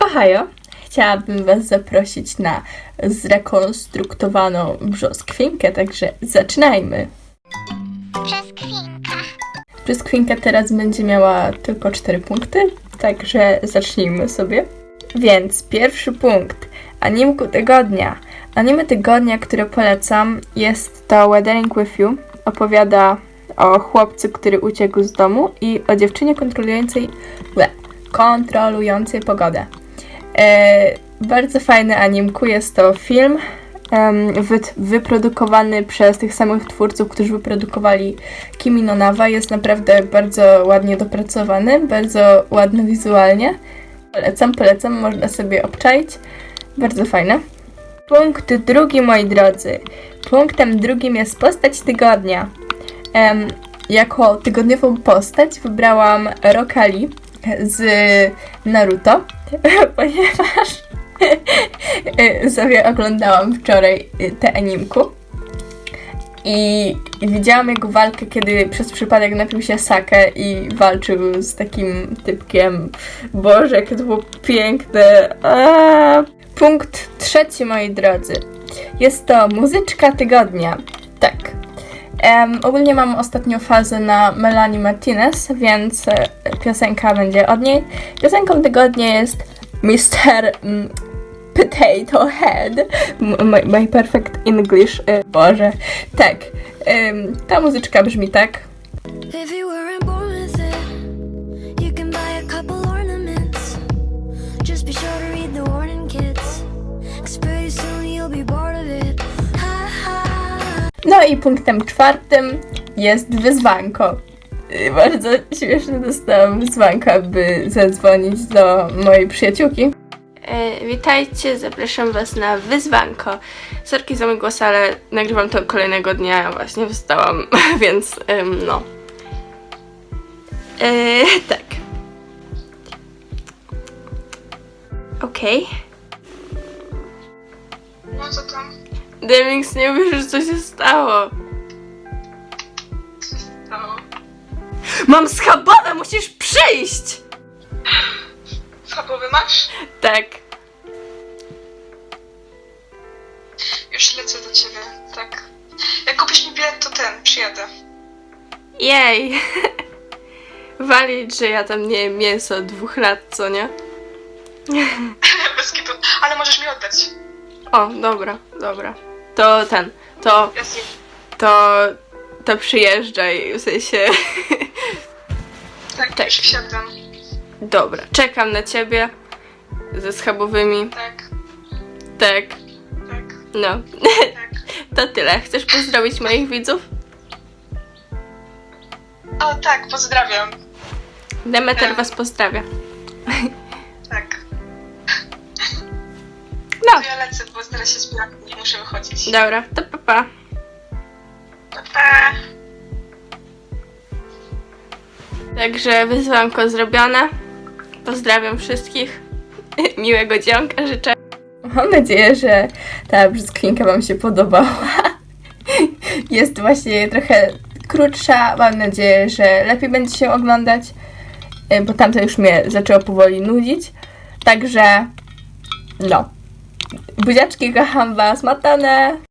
Ohio. Chciałabym Was zaprosić na zrekonstruktowaną brzoskwinkę, także zaczynajmy. Brzoskwinka. Brzoskwinka teraz będzie miała tylko 4 punkty, także zacznijmy sobie. Więc pierwszy punkt. Animku tygodnia. Anime tygodnia, które polecam, jest to Weathering with You. Opowiada o chłopcu, który uciekł z domu i o dziewczynie kontrolującej, ble, kontrolującej pogodę. E, bardzo fajny animku. Jest to film wy, wyprodukowany przez tych samych twórców, którzy wyprodukowali Kimi no Nawa. Jest naprawdę bardzo ładnie dopracowany, bardzo ładny wizualnie. Polecam, polecam, można sobie obczaić. Bardzo fajne. Punkt drugi, moi drodzy. Punktem drugim jest postać tygodnia. Em, jako tygodniową postać wybrałam Rokali z Naruto, ponieważ sobie oglądałam wczoraj te animku. I widziałam jego walkę, kiedy przez przypadek napił się sakę i walczył z takim typkiem. Boże, jakie to było piękne. Aaa. Punkt trzeci, moi drodzy. Jest to muzyczka tygodnia. Tak. Em, ogólnie mam ostatnio fazę na Melanie Martinez, więc e, piosenka będzie od niej. Piosenką tygodnia jest Mr. Mm, Potato Head. My, my Perfect English. E, Boże. Tak. Em, ta muzyczka brzmi tak. No i punktem czwartym jest wyzwanko. Y, Bardzo śmiesznie dostałam wyzwanka, by zadzwonić do mojej przyjaciółki. E, witajcie, zapraszam Was na wyzwanko. Sorki za mój głos, ale nagrywam to kolejnego dnia, właśnie wstałam, więc ym, no. E, tak. Okej. No co tam? Demix, nie uwierzysz, co się stało. Co się stało? Mam schabowe, musisz przyjść! Schabowy masz? Tak. Już lecę do ciebie, tak. Jak kupisz mi bilet, to ten, przyjadę. Jej. Walić, że ja tam nie jem mięso od dwóch lat, co nie? Bez kitu. Ale możesz mi oddać. O, dobra, dobra. To ten, to, to, to przyjeżdżaj, w sensie... Tak, Tak. już wsiadam. Dobra, czekam na ciebie ze schabowymi. Tak, Tak, tak, no. tak. To tyle. Chcesz pozdrowić moich widzów? O tak, pozdrawiam. Demeter was pozdrawia. lecę, bo zaraz się zbieram i muszę wychodzić. dobra, to pa pa. Pa, pa. Także wyzwanko zrobione. Pozdrawiam wszystkich. Miłego dzionka życzę. Mam nadzieję, że ta brzoskwinka Wam się podobała. Jest właśnie trochę krótsza. Mam nadzieję, że lepiej będzie się oglądać, y, bo tamto już mnie zaczęło powoli nudzić. Także no. Buziaczki, kocham Was, matane!